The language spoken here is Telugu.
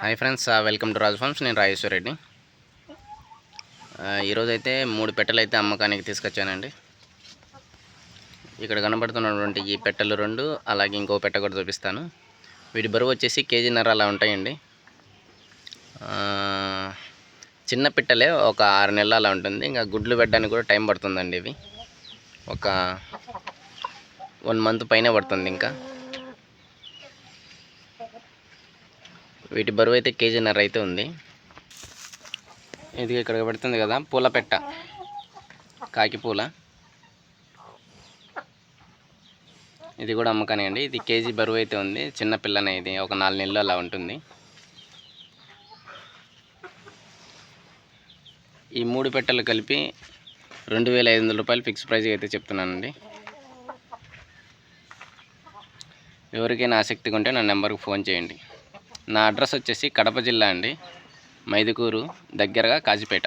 Hi friends welcome to Raju farms. నేను రాజేశ్వరరెడ్డి ఈరోజు అయితే మూడు పెట్టెలు అయితే అమ్మకానికి తీసుకొచ్చానండి. ఇక్కడ కనబడుతున్నటువంటి ఈ పెట్టెలు రెండు అలాగే ఇంకో పెట్ట కూడా చూపిస్తాను. వీటి బరువు వచ్చేసి కేజీన్నర అలా ఉంటాయండి. చిన్న పిట్టలే ఒక ఆరు నెలలు అలా ఉంటుంది. ఇంకా గుడ్లు పెట్టడానికి కూడా టైం పడుతుందండి ఇవి. ఒక వన్ మంత్ పైన పడుతుంది ఇంకా. వీటి బరువు అయితే కేజీన్నర అయితే ఉంది. ఇది ఇక్కడ పెడుతుంది కదా పూల పెట్ట కాకి పూల. ఇది కూడా అమ్మకానే అండి ఇది కేజీ బరువు అయితే ఉంది. చిన్న పిల్లనే ఇది ఒక నాలుగు నెలలు అలా ఉంటుంది. ఈ మూడు పెట్టెలు కలిపి రెండు వేల ఐదు వందల రూపాయలు ఫిక్స్ ప్రైస్ అయితే చెప్తున్నానండి. ఎవరికైనా ఆసక్తిగా ఉంటే నా నెంబర్కి ఫోన్ చేయండి. నా అడ్రస్ వచ్చేసి కడప జిల్లా అండి మైదుకూరు దగ్గరగా కాజీపేట.